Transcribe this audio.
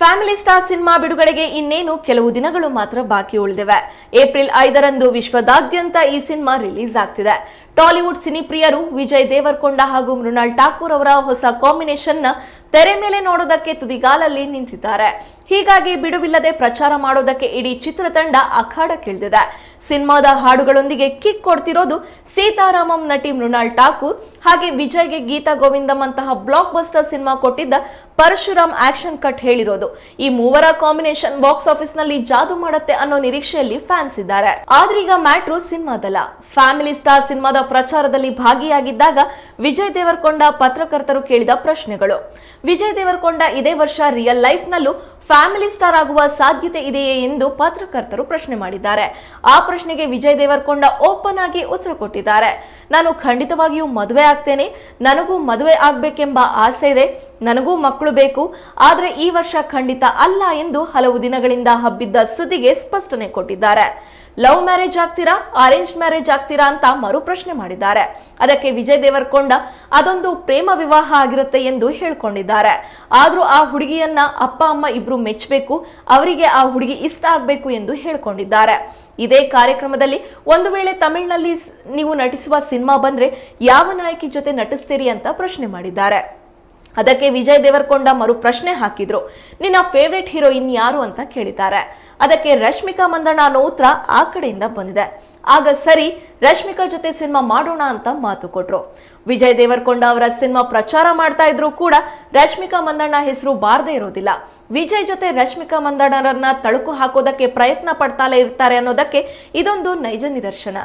Family star cinema ಬಿಡುಗಡೆಗೆ ಇನ್ನೇನು ಕೆಲವು ದಿನಗಳು ಮಾತ್ರ ಬಾಕಿ ಉಳಿದಿವೆ. ಏಪ್ರಿಲ್ ಐದರಂದು ವಿಶ್ವದಾದ್ಯಂತ ಈ ಸಿನಿಮಾ ರಿಲೀಸ್ ಆಗ್ತಿದೆ. ಟಾಲಿವುಡ್ ಸಿನಿಪ್ರಿಯರು ವಿಜಯ್ ದೇವರ್ಕೊಂಡ ಹಾಗೂ ಮೃಣಾಲ್ ಠಾಕೂರ್ ಅವರ ಹೊಸ ಕಾಂಬಿನೇಷನ್ನ ತೆರೆ ಮೇಲೆ ನೋಡೋದಕ್ಕೆ ತುದಿಗಾಲಲ್ಲಿ ನಿಂತಿದ್ದಾರೆ. ಹೀಗಾಗಿ ಬಿಡುವಿಲ್ಲದೆ ಪ್ರಚಾರ ಮಾಡೋದಕ್ಕೆ ಇಡೀ ಚಿತ್ರತಂಡ ಅಖಾಡಕ್ಕಿಳಿದಿದೆ ಸಿನಿಮಾದ ಹಾಡುಗಳೊಂದಿಗೆ ಕಿಕ್ ಕೊಡ್ತಿರೋದು ಸೀತಾರಾಮಂ ನಟಿ ಮೃಣಾಲ್ ಠಾಕೂರ್. ಹಾಗೆ ವಿಜಯ್ಗೆ ಗೀತಾ ಗೋವಿಂದಂ ಅಂತಹ ಬ್ಲಾಕ್ ಬಸ್ಟರ್ ಸಿನಿಮಾ ಕೊಟ್ಟಿದ್ದ ಪರಶುರಾಮ್ ಆಕ್ಷನ್ ಕಟ್ ಹೇಳಿರೋದು. ಈ ಮೂವರ ಕಾಂಬಿನೇಷನ್ ಬಾಕ್ಸ್ ಆಫೀಸ್ನಲ್ಲಿ ಜಾದು ಮಾಡುತ್ತೆ ಅನ್ನೋ ನಿರೀಕ್ಷೆಯಲ್ಲಿ ಫ್ಯಾನ್ಸ್ ಇದ್ದಾರೆ. ಆದ್ರೀಗ ಮ್ಯಾಟ್ರು ಸಿನಿಮಾದಲ್ಲ. ಫ್ಯಾಮಿಲಿ ಸ್ಟಾರ್ ಸಿನಿಮಾದ ಪ್ರಚಾರದಲ್ಲಿ ಭಾಗಿಯಾಗಿದ್ದಾಗ ವಿಜಯ್ ದೇವರ್ಕೊಂಡ ಪತ್ರಕರ್ತರು ಕೇಳಿದ ಪ್ರಶ್ನೆಗಳು. ವಿಜಯ್ ದೇವರಕೊಂಡ ಇದೇ ವರ್ಷ ರಿಯಲ್ ಲೈಫ್ ನಲ್ಲೂ ಫ್ಯಾಮಿಲಿ ಸ್ಟಾರ್ ಆಗುವ ಸಾಧ್ಯತೆ ಇದೆಯೇ ಎಂದು ಪತ್ರಕರ್ತರು ಪ್ರಶ್ನೆ ಮಾಡಿದ್ದಾರೆ. ಆ ಪ್ರಶ್ನೆಗೆ ವಿಜಯ್ ದೇವರಕೊಂಡ ಓಪನ್ ಆಗಿ ಉತ್ತರ ಕೊಟ್ಟಿದ್ದಾರೆ. ನಾನು ಖಂಡಿತವಾಗಿಯೂ ಮದುವೆ ಆಗ್ತೇನೆ. ನನಗೂ ಮದುವೆ ಆಗ್ಬೇಕೆಂಬ ಆಸೆ ಇದೆ. ನನಗೂ ಮಕ್ಕಳು ಬೇಕು. ಆದ್ರೆ ಈ ವರ್ಷ ಖಂಡಿತ ಅಲ್ಲ ಎಂದು ಹಲವು ದಿನಗಳಿಂದ ಹಬ್ಬಿದ್ದ ಸುದ್ದಿಗೆ ಸ್ಪಷ್ಟನೆ ಕೊಟ್ಟಿದ್ದಾರೆ. ಲವ್ ಮ್ಯಾರೇಜ್ ಆಗ್ತೀರಾ? ಅರೇಂಜ್ ಮ್ಯಾರೇಜ್ ಆಗ್ತೀರಾ ಅಂತ ಮರು ಪ್ರಶ್ನೆ ಮಾಡಿದ್ದಾರೆ. ಅದಕ್ಕೆ ವಿಜಯ್ ದೇವರಕೊಂಡ ಅದೊಂದು ಪ್ರೇಮ ವಿವಾಹ ಆಗಿರುತ್ತೆ ಎಂದು ಹೇಳ್ಕೊಂಡಿದ್ದಾರೆ. ಆದ್ರೂ ಆ ಹುಡುಗಿಯನ್ನ ಅಪ್ಪ, ಅಮ್ಮ ಇಬ್ರು ಮೆಚ್ಚಬೇಕು, ಅವರಿಗೆ ಆ ಹುಡುಗಿ ಇಷ್ಟ ಆಗಬೇಕು ಎಂದು ಹೇಳಿಕೊಂಡಿದ್ದಾರೆ. ಇದೇ ಕಾರ್ಯಕ್ರಮದಲ್ಲಿ ಒಂದು ವೇಳೆ ತಮಿಳಿನಲ್ಲಿ ನೀವು ನಟಿಸುವ ಸಿನಿಮಾ ಬಂದ್ರೆ ಯಾವ ನಾಯಕಿ ಜೊತೆ ನಟಿಸ್ತೀರಿ ಅಂತ ಪ್ರಶ್ನೆ ಮಾಡಿದ್ದಾರೆ. ಅದಕ್ಕೆ ವಿಜಯ್ ದೇವರಕೊಂಡ ಮರು ಪ್ರಶ್ನೆ ಹಾಕಿದ್ರು. ನಿನ್ನ ಫೇವ್ರೆಟ್ ಹೀರೋಯಿನ್ ಯಾರು ಅಂತ ಕೇಳಿದ್ದಾರೆ. ಅದಕ್ಕೆ ರಶ್ಮಿಕಾ ಮಂದಣ್ಣ ಅನ್ನೋ ಉತ್ತರ ಆ ಕಡೆಯಿಂದ ಬಂದಿದೆ. ಆಗ ಸರಿ, ರಶ್ಮಿಕಾ ಜೊತೆ ಸಿನಿಮಾ ಮಾಡೋಣ ಅಂತ ಮಾತು ಕೊಟ್ರು. ವಿಜಯ್ ದೇವರಕೊಂಡ ಅವರ ಸಿನಿಮಾ ಪ್ರಚಾರ ಮಾಡ್ತಾ ಇದ್ರು ಕೂಡ ರಶ್ಮಿಕಾ ಮಂದಣ್ಣ ಹೆಸರು ಬಾರದೇ ಇರೋದಿಲ್ಲ. ವಿಜಯ್ ಜೊತೆ ರಶ್ಮಿಕಾ ಮಂದಣ್ಣರನ್ನ ತಳುಕು ಹಾಕೋದಕ್ಕೆ ಪ್ರಯತ್ನ ಪಡ್ತಾಲೇ ಇರ್ತಾರೆ ಅನ್ನೋದಕ್ಕೆ ಇದೊಂದು ನೈಜ ನಿದರ್ಶನ.